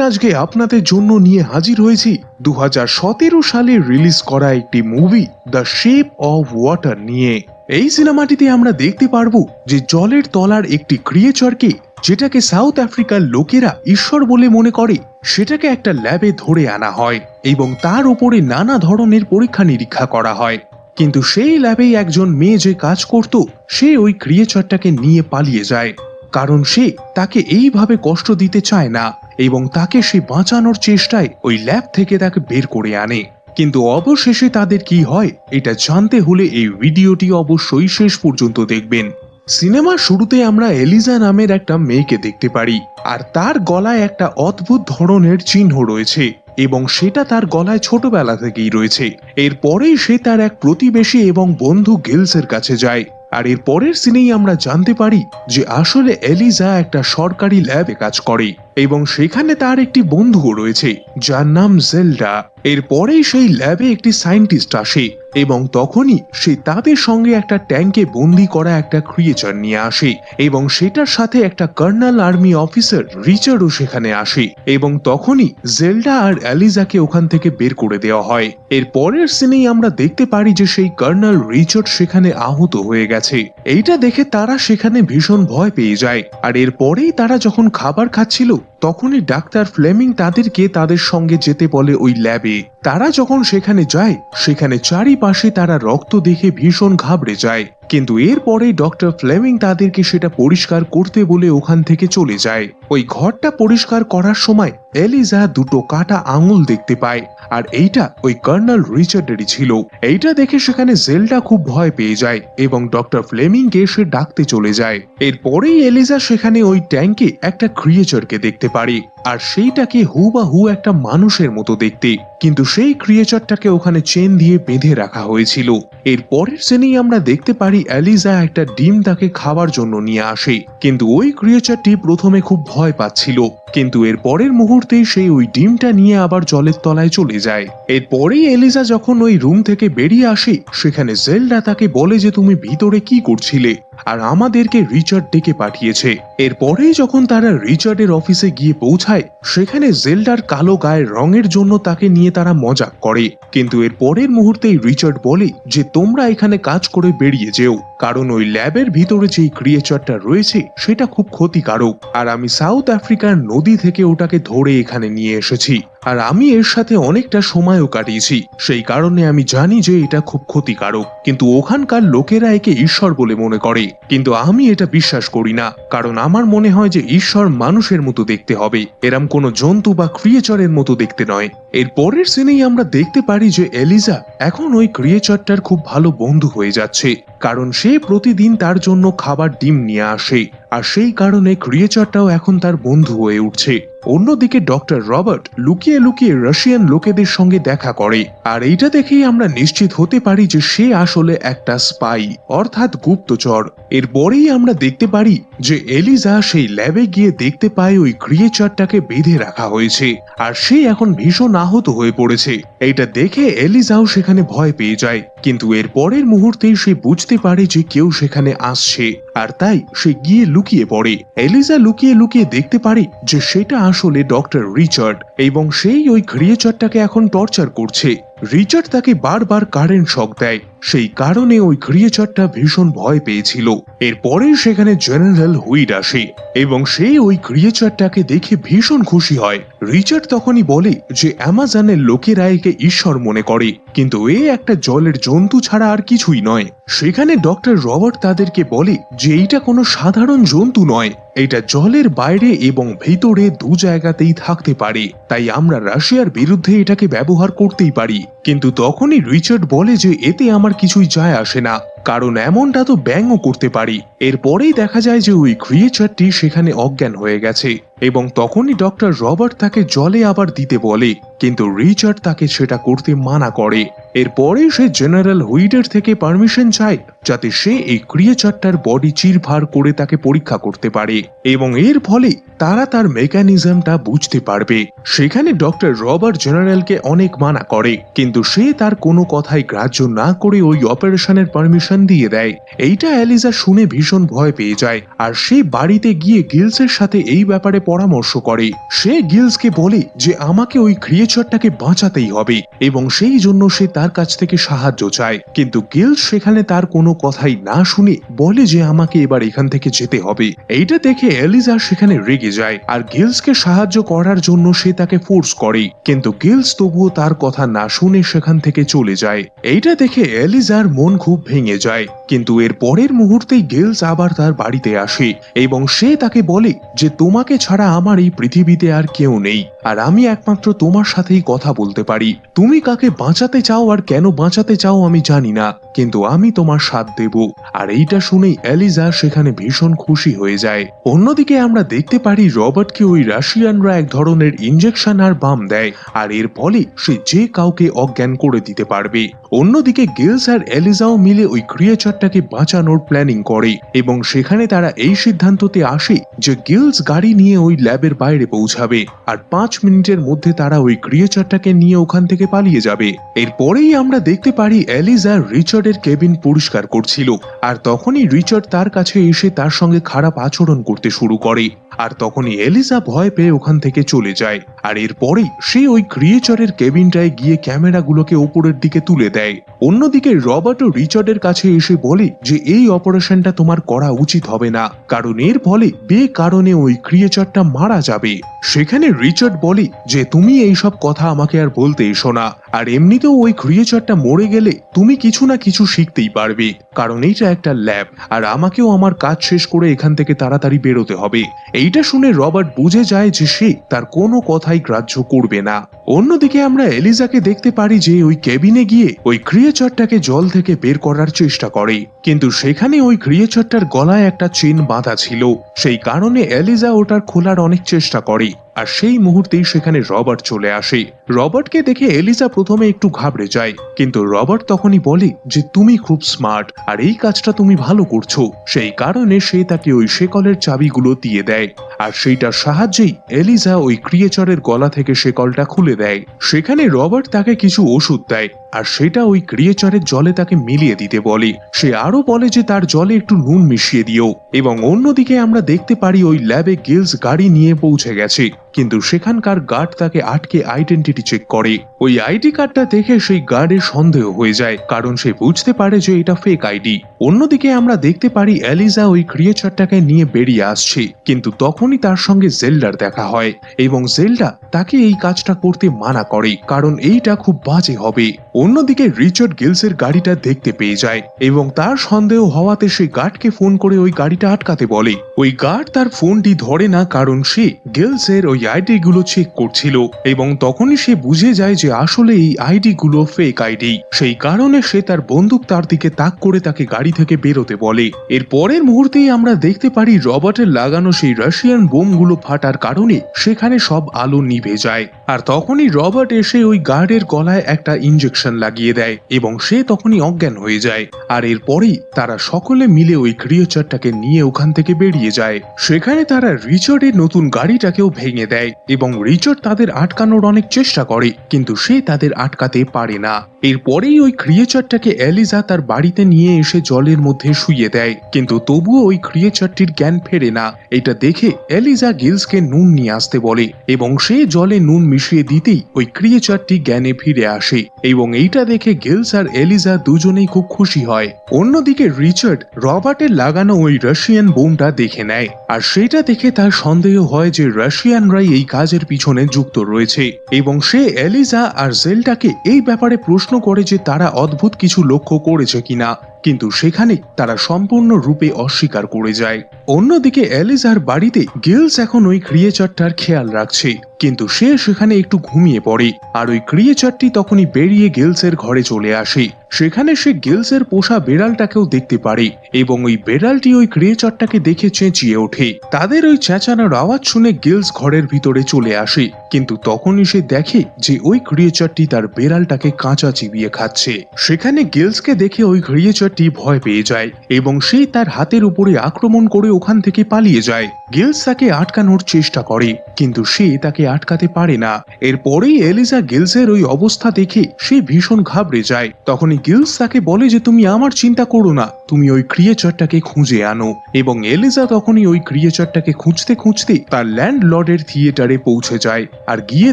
আজকে আপনাদের জন্য নিয়ে হাজির হয়েছি দু হাজার সতেরো সালে রিলিজ করা একটি movie the shape of water নিয়ে। এই সিনেমাটিতে আমরা দেখতে পারব যে জলের তলার একটি ক্রিয়েচরকে যেটাকে সাউথ আফ্রিকার লোকেরা ঈশ্বর বলে মনে করে, সেটাকে একটা ল্যাবে ধরে আনা হয় এবং তার উপরে নানা ধরনের পরীক্ষা নিরীক্ষা করা হয়। কিন্তু সেই ল্যাবেই একজন মেয়ে যে কাজ করত, সে ওই ক্রিয়েচরটাকে নিয়ে পালিয়ে যায়। কারণ সে তাকে এইভাবে কষ্ট দিতে চায় না। এবং তাকে সে বাঁচানোর চেষ্টায় ওই ল্যাব থেকে তাকে বের করে আনে। কিন্তু অবশেষে তাদের কি হয়, এটা জানতে হলে এই ভিডিওটি অবশ্যই শেষ পর্যন্ত দেখবেন। সিনেমার শুরুতে আমরা এলিজা নামের একটা মেয়েকে দেখতে পারি, আর তার গলায় একটা অদ্ভুত ধরনের চিহ্ন রয়েছে, এবং সেটা তার গলায় ছোটবেলা থেকেই রয়েছে। এরপরেই সে তার এক প্রতিবেশী এবং বন্ধু গিলসের কাছে যায়, আর এর পরের সিনেই আমরা জানতে পারি যে আসলে এলিজা একটা সরকারি ল্যাবে কাজ করে। এবং সেখানে তার একটি বন্ধুও রয়েছে, যার নাম জেলডা। এরপরেই সেই ল্যাবে একটি সায়েন্টিস্ট আসে এবং তখনই সে তাদের সঙ্গে একটা ট্যাঙ্কে বন্দি করা একটা ক্রিয়েচার নিয়ে আসে এবং সেটার সাথে একটা কর্নাল আর্মি অফিসার রিচার্ডও সেখানে আসে এবং তখনই জেলডা আর অ্যালিজাকে ওখান থেকে বের করে দেওয়া হয়। এর পরের সিনেই আমরা দেখতে পারি যে সেই কর্নাল রিচার্ড সেখানে আহত হয়ে গেছে। এইটা দেখে তারা সেখানে ভীষণ ভয় পেয়ে যায়। আর এরপরেই তারা যখন খাবার খাচ্ছিল তখনই ডাক্তার ফ্লেমিং তাদেরকে তাদের সঙ্গে যেতে বলে ওই ল্যাবে। তারা যখন সেখানে যায়, সেখানে চারিপাশে তারা রক্ত দেখে ভীষণ ঘাবড়ে যায়। কিন্তু এরপরেই ডক্টর ফ্লেমিং তাদেরকে সেটা পরিষ্কার করতে বলে ওখান থেকে চলে যায়। ওই ঘরটা পরিষ্কার করার সময় এলিজা দুটো কাটা আঙুল দেখতে পায়, আর এইটা ওই কর্নাল রিচার্ডেরই ছিল। এইটা দেখে সেখানে জেলটা খুব ভয় পেয়ে যায় এবং ডক্টর ফ্লেমিংকে সে ডাকতে চলে যায়। এরপরেই এলিজা সেখানে ওই ট্যাঙ্কে একটা ক্রিয়েচারকে দেখতে পারে, আর সেইটাকে হুবাহু একটা মানুষের মতো দেখতে। কিন্তু সেই ক্রিয়েচারটাকে ওখানে চেন দিয়ে বেঁধে রাখা হয়েছিল। এর পরের শ্রেণি আমরা দেখতে পারি অ্যালিজা একটা ডিম তাকে খাওয়ার জন্য নিয়ে আসে। কিন্তু ওই ক্রিয়েচারটি প্রথমে খুব ভয় পাচ্ছিল। কিন্তু এর পরের মুহূর্তেই সেই ওই ডিমটা নিয়ে আবার জলের তলায় চলে যায়। এরপরেই এলিজা যখন ওই রুম থেকে বেরিয়ে আসে, সেখানে জেলডা তাকে বলে যে তুমি ভিতরে কি করছিলে আর আমাদেরকে রিচার্ড ডেকে পাঠিয়েছে। এরপরেই যখন তারা রিচার্ডের অফিসে গিয়ে পৌঁছায়, সেখানে জেলডার কালো গায়ের রঙের জন্য তাকে নিয়ে তারা মজা করে। কিন্তু এর পরের মুহূর্তেই রিচার্ড বলে যে, তোমরা এখানে কাজ করে বেরিয়ে যেও। কারণ ওই ল্যাবের ভিতরে যেই ক্রিয়েচারটা রয়েছে, সেটা খুব ক্ষতিকারক। আর আমি সাউথ আফ্রিকার নদী থেকে ওটাকে ধরে এখানে নিয়ে এসেছি। আর আমি এর সাথে অনেকটা সময়ও কাটিয়েছি। সেই কারণে আমি জানি যে এটা খুব ক্ষতিকারক। কিন্তু ওখানকার লোকেরা একে ঈশ্বর বলে মনে করে। কিন্তু আমি এটা বিশ্বাস করি না। কারণ আমার মনে হয় যে ঈশ্বর মানুষের মতো দেখতে হবে। এরম কোনো জন্তু বা ক্রিয়েচারের মতো দেখতে নয়। এর পরের সিনেই আমরা দেখতে পারি যে এলিজা এখন ওই ক্রিয়েচারটার খুব ভালো বন্ধু হয়ে যাচ্ছে। কারণ সে প্রতিদিন তার জন্য খাবার ডিম নিয়ে আসে। আর সেই কারণে ক্রিয়েচারটাও এখন তার বন্ধু হয়ে উঠছে। অন্যদিকে ডক্টর রবার্ট লুকিয়ে লুকিয়ে রাশিয়ান লোকেদের সঙ্গে দেখা করে। আর এইটা দেখেই আমরা নিশ্চিত হতে পারি যে সে আসলে একটা স্পাই, অর্থাৎ গুপ্তচর। এরপরেই আমরা দেখতে পারি যে এলিজা সেই ল্যাবে গিয়ে দেখতে পায় ওই ক্রিয়েচারটাকে বেঁধে রাখা হয়েছে। আর সে এখন ভীষণ আহত হয়ে পড়েছে। এইটা দেখে এলিজাও সেখানে ভয় পেয়ে যায়। কিন্তু এর পরের মুহূর্তেই সে বুঝতে পারে যে কেউ সেখানে আসছে। আর তাই সে গিয়ে লুকিয়ে পড়ে। এলিজা লুকিয়ে লুকিয়ে দেখতে পারে যে সেটা আসলে ডক্টর রিচার্ড এবং সেই ওই ক্রিয়েচারটাকে এখন টর্চার করছে। রিচার্ড তাকে বারবার কারেন্ট শক দেয়। সেই কারণে ওই ক্রিয়েচারটা ভীষণ ভয় পেয়েছিল। এরপরে সেখানে জেনারেল হুইড আসে এবং সে ওই ক্রিয়েচারটাকে দেখে ভীষণ খুশি হয়। রিচার্ড তখনই বলে যে অ্যামাজনের লোকেরা একে ঈশ্বর মনে করে, কিন্তু এ একটা জলের জন্তু ছাড়া আর কিছুই নয়। সেখানে ডক্টর রবার্ট তাদেরকে বলে যে এইটা কোনো সাধারণ জন্তু নয়, এটা জলের বাইরে এবং ভেতরে দু জায়গাতেই থাকতে পারে। তাই আমরা রাশিয়ার বিরুদ্ধে এটাকে ব্যবহার করতেই পারি। কিন্তু তখনই রিচার্ড বলে যে এতে আমার কিছুই যায় আসে না। কারণ এমনটা তো ব্যাংও করতে পারি। এরপরেই দেখা যায় যে ওই ক্রিয়েচারটি সেখানে অজ্ঞান হয়ে গেছে এবং তখনই ডক্টর রবার্ট তাকে জলে আবার দিতে বলে, কিন্তু রিচার্ড তাকে সেটা করতে মানা করে। এরপরে সে জেনারেল হুইডের থেকে পারমিশন চায় যাতে সে এই ক্রিয়েচারটার বডি চিরভার করে তাকে পরীক্ষা করতে পারে এবং এর ফলে তারা তার মেকানিজমটা বুঝতে পারবে। সেখানে ডক্টর রবার্ট জেনারেলকে অনেক মানা করে, কিন্তু সে তার কোনো কথাই গ্রাহ্য না করে ওই অপারেশনের পারমিশন ইঞ্জেকশন দিয়ে দেয়। এইটা অ্যালিজা শুনে ভীষণ ভয় পেয়ে যায়। আর সে বাড়িতে গিয়ে গিলসের সাথে এই ব্যাপারে পরামর্শ করে। সে গিলসকে বলে যে আমাকে ওই ক্রিয়েচারটাকে বাঁচাতেই হবে এবং সেই জন্য সে তার কাছ থেকে সাহায্য চায়। কিন্তু গিলস সেখানে তার কোনো কথাই না শুনে বলে যে আমাকে এবার এখান থেকে যেতে হবে। এইটা দেখে এলিজা সেখানে রেগে যায় আর গিলসকে সাহায্য করার জন্য সে তাকে ফোর্স করে। কিন্তু গিলস তবুও তার কথা না শুনে সেখান থেকে চলে যায়। এইটা দেখে এলিজার মন খুব ভেঙে যায়। কিন্তু এর পরের মুহূর্তেই গেলস আবার তার বাড়িতে আসে এবং সে তাকে বলে যে, তোমাকে ছাড়া আমার এই পৃথিবীতে আর কেউ নেই। আর আমি একমাত্র তোমার সাথেই কথা বলতে পারি। তুমি কাকে বাঁচাতে চাও আর কেন বাঁচাতে চাও আমি জানি না, কিন্তু আমি তোমার সাথ দেব। আর এইটা শুনেই এলিজা সেখানে ভীষণ খুশি হয়ে যায়। অন্যদিকে আমরা দেখতে পারি রবার্টকে ওই রাশিয়ানরা এক ধরনের ইঞ্জেকশন আর বাম দেয়, আর এর ফলে সে যে কাউকে অজ্ঞান করে দিতে পারবে। অন্যদিকে গিলস আর এলিজাও মিলে ওই ক্রিয়েচারটাকে বাঁচানোর প্ল্যানিং করে, এবং সেখানে তারা এই সিদ্ধান্ততে আসে যে গিলস গাড়ি নিয়ে ওই ল্যাবের বাইরে পৌঁছাবে, আর পাঁচ মিনিটের মধ্যে তারা ওই ক্রিয়েচারটাকে নিয়ে ওখান থেকে পালিয়ে যাবে। এরপরেই আমরা দেখতে পারি এলিজা রিচার্ডের কেবিন পরিষ্কার করছিল, আর তখনই রিচার্ড তার কাছে এসে তার সঙ্গে খারাপ আচরণ করতে শুরু করে, আর তখনই এলিজা ভয় পেয়ে ওখান থেকে চলে যায়, আর এরপরেই সে ওই ক্রিয়েচারের কেবিনটায় গিয়ে ক্যামেরাগুলোকে ওপরের দিকে তুলে দেয়। অন্যদিকে রবার্ট ও রিচার্ডের কাছে এসে বলে যে, এই অপারেশনটা তোমার করা উচিত হবে না, কারণ এর ফলে বে কারণে ওই ক্রিয়েচারটা মারা যাবে। সেখানে রিচার্ড বলে যে তুমি এইসব কথা আমাকে আর বলতে এসো না। আর এমনিতেও ওই ক্রিয়েচারটা মরে গেলে তুমি কিছু না কিছু শিখতেই পারবে। কারণ এইটা একটা ল্যাব আর আমাকেও আমার কাজ শেষ করে এখান থেকে তাড়াতাড়ি বেরোতে হবে। এইটা শুনে রবার্ট বুঝে যায় যে সে তার কোনো কথাই গ্রাহ্য করবে না। অন্যদিকে আমরা এলিজাকে দেখতে পারি যে ওই কেবিনে গিয়ে ওই ক্রিয়েচারটাকে জল থেকে বের করার চেষ্টা করে। কিন্তু সেখানে ওই ক্রিয়েচারটার গলায় একটা চেন বাঁধা ছিল। সেই কারণে এলিজা ওটার খোলার অনেক চেষ্টা করে। আর সেই মুহূর্তেই সেখানে রবার্ট চলে আসে। রবার্টকে দেখে এলিজা প্রথমে একটু ঘাবড়ে যায়। কিন্তু রবার্ট তখনই বলে যে, তুমি খুব স্মার্ট, আর এই কাজটা তুমি ভালো করছ। সেই কারণে সে তাকে ওই শেকলের চাবিগুলো দিয়ে দেয়। আর সেইটার সাহায্যেই এলিজা ওই ক্রিয়েচারের গলা থেকে সে কলটা খুলে দেয়। সেখানে রবার্ট তাকে কিছু ওষুধ দেয়। আর সেটা ওই ক্রিয়েচারের জলে তাকে মিলিয়ে দিতে বলে। সে আরও বলে যে তার জলে একটু নুন মিশিয়ে দিও। এবং অন্যদিকে আমরা দেখতে পারি ওই ল্যাবে গিলস গাড়ি নিয়ে পৌঁছে গেছে। কিন্তু সেখানকার গার্ড তাকে আটকে আইডেন্টিটি চেক করে। ওই আইডি কার্ডটা দেখে সেই গার্ডের সন্দেহ হয়ে যায়, কারণ সে বুঝতে পারে যে এটা ফেক আইডি। অন্যদিকে আমরা দেখতে পারি অ্যালিজা ওই ক্রিয়েচারটাকে নিয়ে বেরিয়ে আসছে, কিন্তু তখনই তার সঙ্গে জেল্ডার দেখা হয়। এবং জেল্ডা তাকে এই কাজটা করতে মানা করে, কারণ এইটা খুব বাজে হবে। অন্যদিকে রিচার্ড গিলসের গাড়িটা দেখতে পেয়ে যায় এবং তার সন্দেহ হওয়াতে সে গার্ডকে ফোন করে ওই গাড়িটা আটকাতে বলে। ওই গার্ড তার ফোনটি ধরে না কারণ সে গিলসের ওই আইডি গুলো চেক করছিল এবং তখনই সে বুঝে যায় যে আসলে এই আইডি গুলো ফেক আইডি। সেই কারণে সে তার বন্দুক তার দিকে তাক করে তাকে গাড়ি থেকে বেরোতে বলে। এর পরের মুহূর্তেই আমরা দেখতে পারি রবার্টের লাগানো সেই রাশিয়ান বোমগুলো ফাটার কারণে সেখানে সব আলো নিভে যায়। আর তখনই রবার্ট এসে ওই গার্ডের গলায় একটা ইঞ্জেকশন লাগিয়ে দেয় এবং সে তখনই অজ্ঞান হয়ে যায়। আর এরপরেই তারা সকলে মিলে ওই ক্রিয়েচারটাকে নিয়ে ওখান থেকে বেরিয়ে যায়। সেখানে তারা রিচার্ডের নতুন গাড়িটাকেও ভেঙে দেয় এবং রিচার্ড তাদের আটকানোর অনেক চেষ্টা করে, কিন্তু সে তাদের আটকাতে পারে না। এরপরেই ওই ক্রিয়েচারটাকে এলিজা তার বাড়িতে নিয়ে এসে জলের মধ্যে শুয়ে দেয়, কিন্তু তবুও ওই ক্রিয়েচারটির জ্ঞান ফেরে না। এটা দেখে এলিজা গিলসকে নুন নিয়ে আসতে বলে এবং সে জলে নুন মিশিয়ে দিতেই ওই ক্রিয়েচারটি জ্ঞানে ফিরে আসে এবং এইটা দেখে গিলস আর এলিজা দুজনেই খুব খুশি হয়। অন্যদিকে রিচার্ড রবার্টের লাগানো ওই রাশিয়ান বোমটা দেখে নেয়। আর সেটা দেখে তার সন্দেহ হয় যে রাশিয়ানরাই এই কাজের পিছনে যুক্ত রয়েছে। এবং সে এলিজা আর জেলটাকে এই ব্যাপারে প্রশ্ন করে যে তারা অদ্ভুত কিছু লক্ষ্য করেছে কিনা। কিন্তু সেখানে তারা সম্পূর্ণ রূপে অস্বীকার করে যায়। অন্যদিকে এলিজার বাড়িতে গিলস এখন ওই ক্রিয়েচারটার খেয়াল রাখছে। কিন্তু সে সেখানে একটু ঘুমিয়ে পড়ে, আর ওই ক্রিয়েচারটি তখনই বেরিয়ে গিলসের ঘরে চলে আসে। সেখানে সে গিলসের পোষা বেড়ালটাকেও দেখতে পারে এবং ওই বেড়ালটি ওই ক্রিয়েচারটাকে দেখে চেঁচিয়ে ওঠে। তাদের ওই চেঁচানোর আওয়াজ শুনে গিলস ঘরের ভিতরে চলে আসে, কিন্তু তখনই সে দেখে যে ওই ক্রিয়েচারটি তার বেড়ালটাকে কাঁচা চিবিয়ে খাচ্ছে। সেখানে গিলসকে দেখে ওই ক্রিয়েচারটি ভয় পেয়ে যায় এবং সে তার হাতের উপরে আক্রমণ করে ওখান থেকে পালিয়ে যায়। গিলস তাকে আটকানোর চেষ্টা করে, কিন্তু সে তাকে আটকাতে পারে না। এরপরেই এলিজা গিলসের ওই অবস্থা দেখে সে ভীষণ ঘাবড়ে যায়। তখনই গিলস তাকে বলে যে, তুমি আমার চিন্তা করো না। তুমি ওই ক্রিয়েচারটাকে খুঁজে আনো। এবং এলিজা তখনই ওই ক্রিয়েচারটাকে খুঁজতে খুঁজতে তার ল্যান্ড লর্ডের থিয়েটারে পৌঁছে যায় আর গিয়ে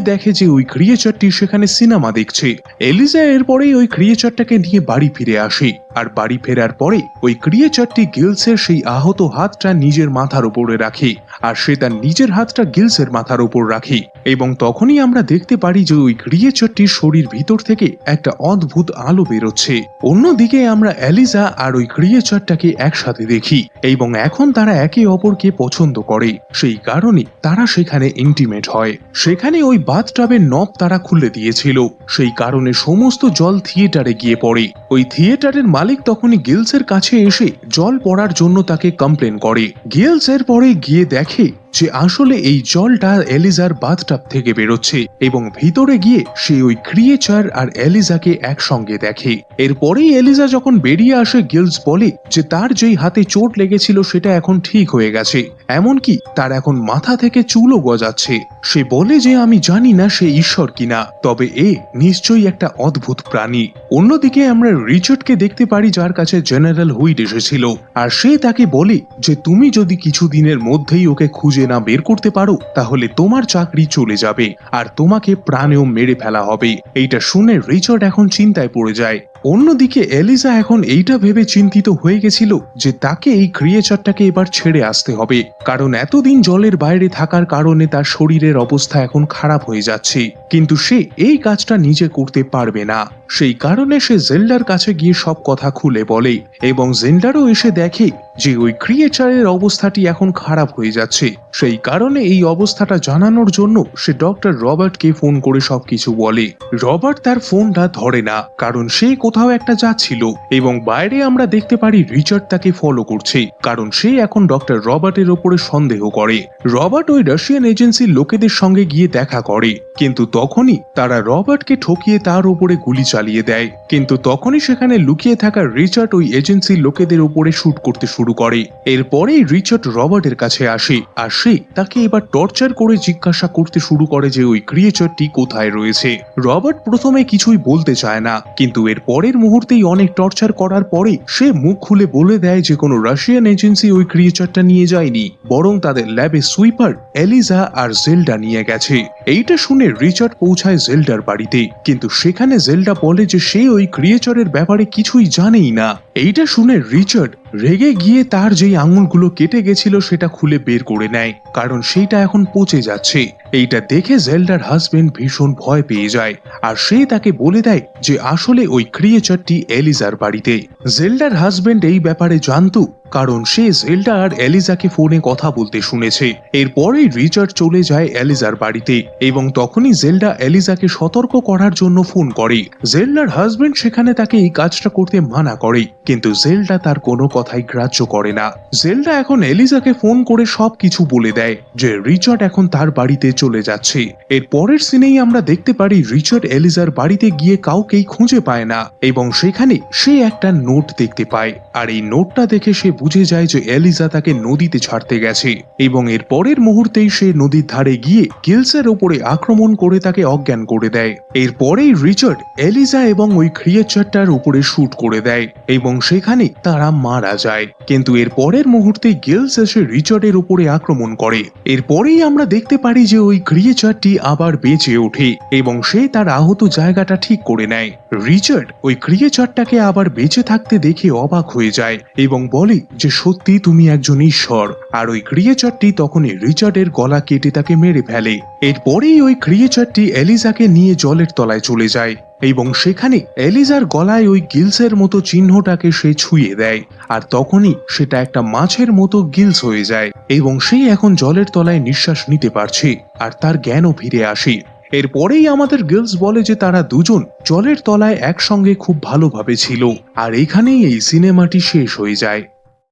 দেখে যে, ওই ক্রিয়েচারটি সেখানে সিনেমা দেখছে। এলিজা এরপরেই ওই ক্রিয়েচারটাকে নিয়ে বাড়ি ফিরে আসে আর বাড়ি ফেরার পরে ওই ক্রিয়েচারটি গিলসের সেই আহত হাতটা নিজের মাথার উপরে রাখে। আর সে তার নিজের হাতটা গিলসের মাথার উপর রাখে। এবং তখনই আমরা দেখতে পারি যে ওই ক্রিয়েচারটির শরীর ভিতর থেকে একটা অদ্ভুত আলো বেরোচ্ছে। অন্যদিকে আমরা অ্যালিজা আর ওই ক্রিয়েচারটাকে একসাথে দেখি এবং এখন তারা একে অপরকে পছন্দ করে। সেই কারণে তারা সেখানে ইন্টিমেট হয়। সেখানে ওই বাথটাবের নব তারা খুলে দিয়েছিল। সেই কারণে সমস্ত জল থিয়েটারে গিয়ে পড়ে। ওই থিয়েটারের মালিক তখনই গিলসের কাছে এসে জল পড়ার জন্য তাকে কমপ্লেন করে। গিলস এর পরে গিয়ে দেখে Key. যে আসলে এই জলটা এলিজার বাথটাব থেকে বেরোচ্ছে এবং ভিতরে গিয়ে সে ওই ক্রিয়েচার আর এলিজাকে একসঙ্গে দেখে। এরপরেই এলিজা যখন বেরিয়ে আসে গিলস বলে যে তার যেই হাতে চোট লেগেছিল সেটা এখন ঠিক হয়ে গেছে, এমনকি তার এখন মাথা থেকে চুলও গজাচ্ছে। সে বলে যে আমি জানি না সে ঈশ্বর কিনা, তবে এ নিশ্চয়ই একটা অদ্ভুত প্রাণী। অন্যদিকে আমরা রিচার্ডকে দেখতে পারি যার কাছে জেনারেল হুইড এসেছিল, আর সে তাকে বলে যে তুমি যদি কিছু দিনের মধ্যেই ওকে খুঁজে না বের করতে পারো, তাহলে তোমার চাকরি চলে যাবে আর তোমাকে প্রাণেও মেরে ফেলা হবে। এইটা শুনে রিচার্ড এখন চিন্তায় পড়ে যায়। অন্যদিকে এলিজা এখন এইটা ভেবে চিন্তিত হয়ে গেছিল যে তাকে এই ক্রিয়েচারটাকে এবার ছেড়ে আসতে হবে। কারণ এতদিন জলের বাইরে থাকার কারণে তার শরীরের অবস্থা এখন খারাপ হয়ে যাচ্ছে। কিন্তু সে এই কাজটা নিজে করতে পারবে না। সেই কারণে সে জেল্ডার কাছে গিয়ে সব কথা খুলে বলে এবং জেন্ডারও এসে দেখে যে ওই ক্রিয়েচারের অবস্থাটি এখন খারাপ হয়ে যাচ্ছে। সেই কারণে এই অবস্থাটা জানানোর জন্য সে ডক্টর রবার্টকে ফোন করে সবকিছু বলে। রবার্ট তার ফোনটা ধরে না, কারণ সে কোথাও একটা যাচ্ছিল এবং বাইরে আমরা দেখতে পারি রিচার্ড তাকে ফলো করছে, কারণ সে এখন ডক্টর রবার্টের ওপরে সন্দেহ করে। রবার্ট ওই রাশিয়ান এজেন্সির লোকেদের সঙ্গে গিয়ে দেখা করে, কিন্তু তখনই তারা রবার্টকে ঠকিয়ে তার উপরে গুলি চালিয়ে দেয়। কিন্তু তখনই সেখানে লুকিয়ে থাকা রিচার্ড ওই এজেন্সির লোকেদের উপরে শুট করতে শুরু করে। এরপরেই রিচার্ড রবার্টের কাছে আসে, আর সে তাকে এবার টর্চার করে জিজ্ঞাসা করতে শুরু করে যে ওই ক্রিয়েচারটি কোথায় রয়েছে। রবার্ট প্রথমে কিছুই বলতে চায় না, কিন্তু এর পরের মুহূর্তেই অনেক টর্চার করার পরে সে মুখ খুলে বলে দেয় যে কোনো রাশিয়ান এজেন্সি ওই ক্রিয়েচারটা নিয়ে যায়নি, বরং তাদের ল্যাবে সুইপার, এলিজা আর জেলডা নিয়ে গেছে। এইটা শুনে রিচার্ড পৌঁছায় জেলডার বাড়িতে। কিন্তু সেখানে জেলডা বলে যে সে ওই ক্রিয়েচারের ব্যাপারে কিছুই জানেই না। এইটা শুনে রিচার্ড রেগে গিয়ে তার যেই আঙুলগুলো কেটে গেছিল সেটা খুলে বের করে নেয়, কারণ সেইটা এখন পচে যাচ্ছে। এইটা দেখে জেলডার হাজবেন্ড ভীষণ ভয় পেয়ে যায়, আর সে তাকে বলে দেয় যে আসলে ওই ক্রিয়েচারটি এলিজার বাড়িতে। জেলডার হাজবেন্ড এই ব্যাপারে জানতো, কারণ সে জেল্ডা আর এলিজাকে ফোনে কথা বলতে শুনেছে। এরপরেই রিচার্ড চলে যায় এলিজার বাড়িতে, এবং তখনই জেল্ডা এলিজাকে সতর্ক করার জন্য ফোন করে। জেল্ডার হাজবেন্ড সেখানে তাকে এই কাজটা করতে মানা করে। কিন্তু জেল্ডা তার কোনো কথাই গ্রাহ্য করে না। জেল্ডা এখন এলিজাকে ফোন করে সবকিছু বলে দেয় যে রিচার্ড এখন তার বাড়িতে চলে যাচ্ছে। এর পরের সিনেই আমরা দেখতে পারি রিচার্ড এলিজার বাড়িতে গিয়ে কাউকেই খুঁজে পায় না এবং সেখানে সে একটা নোট দেখতে পায়। আর এই নোটটা দেখে সে বুঝে যায় যে এলিজা তাকে নদীতে ছাড়তে গেছে এবং এর পরের মুহূর্তেই সে নদীর ধারে গিয়ে গিলসের ওপরে আক্রমণ করে তাকে অজ্ঞান করে দেয়। এরপরেই রিচার্ড এলিজা এবং ওই ক্রিয়েচারটার উপরে শুট করে দেয় এবং সেখানে তারা মারা যায়। কিন্তু এর পরের মুহূর্তে গিলস এসে রিচার্ডের উপরে আক্রমণ করে। এরপরেই আমরা দেখতে পারি যে ওই ক্রিয়েচারটি আবার বেঁচে ওঠে এবং সে তার আহত জায়গাটা ঠিক করে নেয়। রিচার্ড ওই ক্রিয়েচারটাকে আবার বেঁচে থাকতে দেখে অবাক হয়ে যায় এবং বলে যে, সত্যি তুমি একজন ঈশ্বর। আর ওই ক্রিয়েচারটি তখনই রিচার্ডের গলা কেটে তাকে মেরে ফেলে। এরপরেই ওই ক্রিয়েচারটি এলিজাকে নিয়ে জলের তলায় চলে যায়। এবং সেখানে এলিজার গলায় ওই গিলসের মতো চিহ্নটাকে সে ছুঁয়ে দেয়, আর তখনই সেটা একটা মাছের মতো গিলস হয়ে যায় এবং সে এখন জলের তলায় নিঃশ্বাস নিতে পারছে, আর তার জ্ঞানও ফিরে আসে। এরপরেই আমাদের গিলস বলে যে তারা দুজন জলের তলায় একসঙ্গে খুব ভালোভাবে ছিল, আর এখানেই এই সিনেমাটি শেষ হয়ে যায়।